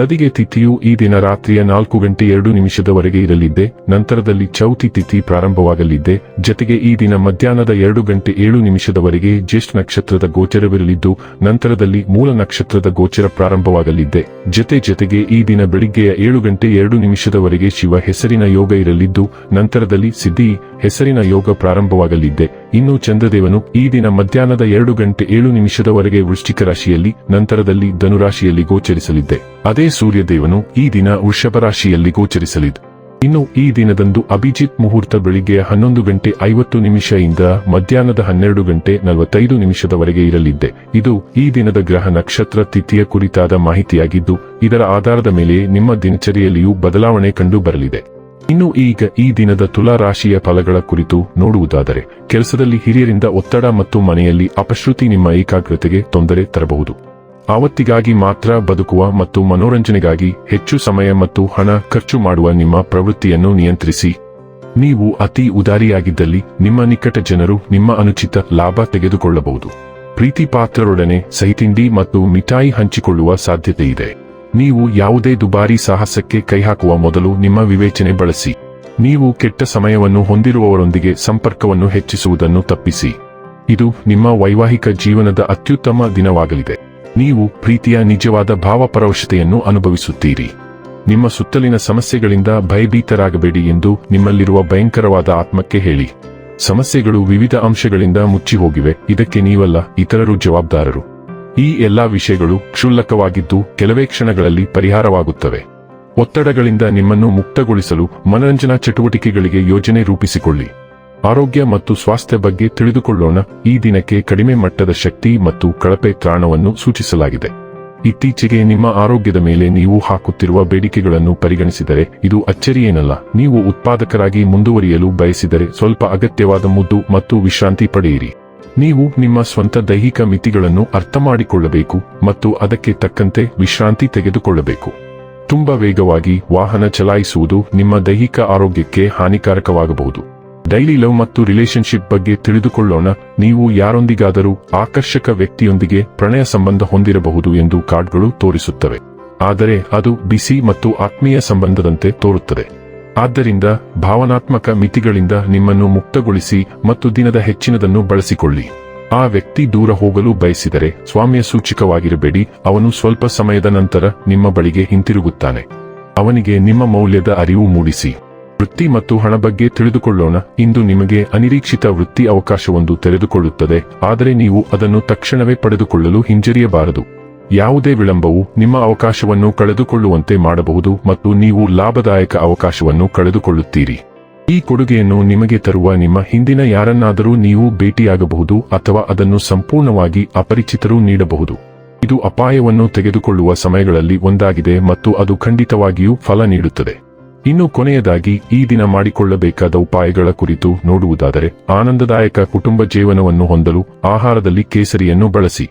ತದಿಗೆ ತಿಥಿಯು ಈ ದಿನ ರಾತ್ರಿಯ ನಾಲ್ಕು ಗಂಟೆ ಎರಡು ನಿಮಿಷದವರೆಗೆ ಇರಲಿದ್ದೆ, ನಂತರದಲ್ಲಿ ಚೌತಿ ತಿಥಿ ಪ್ರಾರಂಭವಾಗಲಿದ್ದೆ, ಜತೆಗೆ ಈ ದಿನ ಮಧ್ಯಾಹ್ನದ ಎರಡು ಗಂಟೆ ಏಳು ನಿಮಿಷದವರೆಗೆ ಜ್ಯೇಷ್ಠ ನಕ್ಷತ್ರದ ಗೋಚರವಿರಲಿದ್ದು, ನಂತರದಲ್ಲಿ ಮೂಲ ನಕ್ಷತ್ರದ ಗೋಚರ ಪ್ರಾರಂಭವಾಗಲಿದ್ದೆ, ಜತೆ ಜತೆಗೆ ಈ ದಿನ ಬೆಳಿಗ್ಗೆಯ ಏಳು ಗಂಟೆ ಎರಡು ನಿಮಿಷದವರೆಗೆ ಶಿವ ಹೆಸರಿನ ಯೋಗ ಇರಲಿದ್ದು, ನಂತರದಲ್ಲಿ ಸಿದ್ಧಿ, ಹೆಸರಿನ ಯೋಗ ಪ್ರಾರಂಭವಾಗಲಿದ್ದೆ. ಇನ್ನು ಚಂದ್ರದೇವನು ಈ ದಿನ ಮಧ್ಯಾಹ್ನದ ಎರಡು ಗಂಟೆ ಏಳು ನಿಮಿಷದವರೆಗೆ ವೃಶ್ಚಿಕ ರಾಶಿಯಲ್ಲಿ ನಂತರದಲ್ಲಿ ಧನುರಾಶಿಯಲ್ಲಿ ಗೋಚರಿಸಲಿದ್ದೆ. ಅದೇ ಸೂರ್ಯದೇವನು ಈ ದಿನ ವೃಷಭ ರಾಶಿಯಲ್ಲಿ ಗೋಚರಿಸಲಿದ್ದು ಇನ್ನು ಈ ದಿನದಂದು ಅಭಿಜಿತ್ ಮುಹೂರ್ತ ಬೆಳಿಗ್ಗೆ ಹನ್ನೊಂದು ಗಂಟೆ ಐವತ್ತು ನಿಮಿಷದಿಂದ ಮಧ್ಯಾಹ್ನದ ಹನ್ನೆರಡು ಗಂಟೆ ನಲವತ್ತೈದು ನಿಮಿಷದವರೆಗೆ ಇರಲಿದ್ದೆ. ಇದು ಈ ದಿನದ ಗ್ರಹ ನಕ್ಷತ್ರ ತಿಥಿಯ ಕುರಿತಾದ ಮಾಹಿತಿಯಾಗಿದ್ದು, ಇದರ ಆಧಾರದ ಮೇಲೆ ನಿಮ್ಮ ದಿನಚರಿಯಲ್ಲಿಯೂ ಬದಲಾವಣೆ ಕಂಡು ಬರಲಿದೆ. ಇನ್ನು ಈಗ ಈ ದಿನದ ತುಲಾ ರಾಶಿಯ ಫಲಗಳ ಕುರಿತು ನೋಡುವುದಾದರೆ, ಕೆಲಸದಲ್ಲಿ ಹಿರಿಯರಿಂದ ಒತ್ತಡ ಮತ್ತು ಮನೆಯಲ್ಲಿ ಅಪಶ್ರುತಿ ನಿಮ್ಮ ಏಕಾಗ್ರತೆಗೆ ತೊಂದರೆ ತರಬಹುದು. ಆವತ್ತಿಗಾಗಿ ಮಾತ್ರ ಬದುಕುವ ಮತ್ತು ಮನೋರಂಜನೆಗಾಗಿ ಹೆಚ್ಚು ಸಮಯ ಮತ್ತು ಹಣ ಖರ್ಚು ಮಾಡುವ ನಿಮ್ಮ ಪ್ರವೃತ್ತಿಯನ್ನು ನಿಯಂತ್ರಿಸಿ. ನೀವು ಅತಿ ಉದಾರಿಯಾಗಿದ್ದಲ್ಲಿ ನಿಮ್ಮ ನಿಕಟ ಜನರು ನಿಮ್ಮ ಅನುಚಿತ ಲಾಭ ತೆಗೆದುಕೊಳ್ಳಬಹುದು. ಪ್ರೀತಿ ಪಾತ್ರರೊಡನೆ ಸಹಿತಿಂಡಿ ಮತ್ತು ಮಿಠಾಯಿ ಹಂಚಿಕೊಳ್ಳುವ ಸಾಧ್ಯತೆ ಇದೆ ನೀವು ಯಾವುದೇ ದುಬಾರಿ ಸಾಹಸಕ್ಕೆ ಕೈಹಾಕುವ ಮೊದಲು ನಿಮ್ಮ ವಿವೇಚನೆ ಬಳಸಿ. ನೀವು ಕೆಟ್ಟ ಸಮಯವನ್ನು ಹೊಂದಿರುವವರೊಂದಿಗೆ ಸಂಪರ್ಕವನ್ನು ಹೆಚ್ಚಿಸುವುದನ್ನು ತಪ್ಪಿಸಿ. ಇದು ನಿಮ್ಮ ವೈವಾಹಿಕ ಜೀವನದ ಅತ್ಯುತ್ತಮ ದಿನವಾಗಲಿದೆ. ನೀವು ಪ್ರೀತಿಯ ನಿಜವಾದ ಭಾವಪರವಶತೆಯನ್ನು ಅನುಭವಿಸುತ್ತೀರಿ. ನಿಮ್ಮ ಸುತ್ತಲಿನ ಸಮಸ್ಯೆಗಳಿಂದ ಭಯಭೀತರಾಗಬೇಡಿ ಎಂದು ನಿಮ್ಮಲ್ಲಿರುವ ಭಯಂಕರವಾದ ಆತ್ಮಕ್ಕೆ ಹೇಳಿ. ಸಮಸ್ಯೆಗಳು ವಿವಿಧ ಅಂಶಗಳಿಂದ ಮುಚ್ಚಿಹೋಗಿವೆ. ಇದಕ್ಕೆ ನೀವಲ್ಲ, ಇತರರು ಜವಾಬ್ದಾರರು. ಈ ಎಲ್ಲಾ ವಿಷಯಗಳು ಕ್ಷುಲ್ಲಕವಾಗಿದ್ದು ಕೆಲವೇ ಕ್ಷಣಗಳಲ್ಲಿ ಪರಿಹಾರವಾಗುತ್ತವೆ. ಒತ್ತಡಗಳಿಂದ ನಿಮ್ಮನ್ನು ಮುಕ್ತಗೊಳಿಸಲು ಮನರಂಜನಾ ಚಟುವಟಿಕೆಗಳಿಗೆ ಯೋಜನೆ ರೂಪಿಸಿಕೊಳ್ಳಿ. ಆರೋಗ್ಯ ಮತ್ತು ಸ್ವಾಸ್ಥ್ಯ ಬಗ್ಗೆ ತಿಳಿದುಕೊಳ್ಳೋಣ. ಈ ದಿನಕ್ಕೆ ಕಡಿಮೆ ಮಟ್ಟದ ಶಕ್ತಿ ಮತ್ತು ಕಳಪೆ ತ್ರಾಣವನ್ನು ಸೂಚಿಸಲಾಗಿದೆ. ಇತ್ತೀಚೆಗೆ ನಿಮ್ಮ ಆರೋಗ್ಯದ ಮೇಲೆ ನೀವು ಹಾಕುತ್ತಿರುವ ಬೇಡಿಕೆಗಳನ್ನು ಪರಿಗಣಿಸಿದರೆ ಇದು ಅಚ್ಚರಿಯೇನಲ್ಲ. ನೀವು ಉತ್ಪಾದಕರಾಗಿ ಮುಂದುವರಿಯಲು ಬಯಸಿದರೆ ಸ್ವಲ್ಪ ಅಗತ್ಯವಾದ ಮುದ್ದು ಮತ್ತು ವಿಶ್ರಾಂತಿ ಪಡೆಯಿರಿ. ನೀವು ನಿಮ್ಮ ಸ್ವಂತ ದೈಹಿಕ ಮಿತಿಗಳನ್ನು ಅರ್ಥಮಾಡಿಕೊಳ್ಳಬೇಕು ಮತ್ತು ಅದಕ್ಕೆ ತಕ್ಕಂತೆ ವಿಶ್ರಾಂತಿ ತೆಗೆದುಕೊಳ್ಳಬೇಕು. ತುಂಬಾ ವೇಗವಾಗಿ ವಾಹನ ಚಲಾಯಿಸುವುದು ನಿಮ್ಮ ದೈಹಿಕ ಆರೋಗ್ಯಕ್ಕೆ ಹಾನಿಕಾರಕವಾಗಬಹುದು. ಡೈಲಿ ಲವ್ ಮತ್ತು ರಿಲೇಶನ್ಶಿಪ್ ಬಗ್ಗೆ ತಿಳಿದುಕೊಳ್ಳೋಣ, ನೀವು ಯಾರೊಂದಿಗಾದರೂ ಆಕರ್ಷಕ ವ್ಯಕ್ತಿಯೊಂದಿಗೆ ಪ್ರಣಯ ಸಂಬಂಧ ಹೊಂದಿರಬಹುದು ಎಂದು ಕಾರ್ಡ್ಗಳು ತೋರಿಸುತ್ತವೆ. ಆದರೆ ಅದು ಬಿಸಿ ಮತ್ತು ಆತ್ಮೀಯ ಸಂಬಂಧದಂತೆ ತೋರುತ್ತದೆ. ಆದ್ದರಿಂದ ಭಾವನಾತ್ಮಕ ಮಿತಿಗಳಿಂದ ನಿಮ್ಮನ್ನು ಮುಕ್ತಗೊಳಿಸಿ ಮತ್ತು ದಿನದ ಹೆಚ್ಚಿನದನ್ನು ಬಳಸಿಕೊಳ್ಳಿ. ಆ ವ್ಯಕ್ತಿ ದೂರ ಹೋಗಲು ಬಯಸಿದರೆ ಸ್ವಾಮ್ಯ ಸೂಚಿಕವಾಗಿರಬೇಡಿ, ಅವನು ಸ್ವಲ್ಪ ಸಮಯದ ನಂತರ ನಿಮ್ಮ ಬಳಿಗೆ ಹಿಂತಿರುಗುತ್ತಾನೆ. ಅವನಿಗೆ ನಿಮ್ಮ ಮೌಲ್ಯದ ಅರಿವು ಮೂಡಿಸಿ. ವೃತ್ತಿ ಮತ್ತು ಹಣ ಬಗ್ಗೆ ತಿಳಿದುಕೊಳ್ಳೋಣ, ಇಂದು ನಿಮಗೆ ಅನಿರೀಕ್ಷಿತ ವೃತ್ತಿ ಅವಕಾಶವೊಂದು ತೆರೆದುಕೊಳ್ಳುತ್ತದೆ, ಆದರೆ ನೀವು ಅದನ್ನು ತಕ್ಷಣವೇ ಪಡೆದುಕೊಳ್ಳಲು ಹಿಂಜರಿಯಬಾರದು. ಯಾವುದೇ ವಿಳಂಬವು ನಿಮ್ಮ ಅವಕಾಶವನ್ನು ಕಳೆದುಕೊಳ್ಳುವಂತೆ ಮಾಡಬಹುದು ಮತ್ತು ನೀವು ಲಾಭದಾಯಕ ಅವಕಾಶವನ್ನು ಕಳೆದುಕೊಳ್ಳುತ್ತೀರಿ. ಈ ಕೊಡುಗೆಯನ್ನು ನಿಮಗೆ ತರುವ ನಿಮ್ಮ ಹಿಂದಿನ ಯಾರನ್ನಾದರೂ ನೀವು ಭೇಟಿಯಾಗಬಹುದು ಅಥವಾ ಅದನ್ನು ಸಂಪೂರ್ಣವಾಗಿ ಅಪರಿಚಿತರು ನೀಡಬಹುದು. ಇದು ಅಪಾಯವನ್ನು ತೆಗೆದುಕೊಳ್ಳುವ ಸಮಯಗಳಲ್ಲಿ ಒಂದಾಗಿದೆ ಮತ್ತು ಅದು ಖಂಡಿತವಾಗಿಯೂ ಫಲ ನೀಡುತ್ತದೆ. ಇನ್ನು ಕೊನೆಯದಾಗಿ, ಈ ದಿನ ಮಾಡಿಕೊಳ್ಳಬೇಕಾದ ಉಪಾಯಗಳ ಕುರಿತು ನೋಡುವುದಾದರೆ, ಆನಂದದಾಯಕ ಕುಟುಂಬ ಜೀವನವನ್ನು ಹೊಂದಲು ಆಹಾರದಲ್ಲಿ ಕೇಸರಿಯನ್ನು ಬಳಸಿ.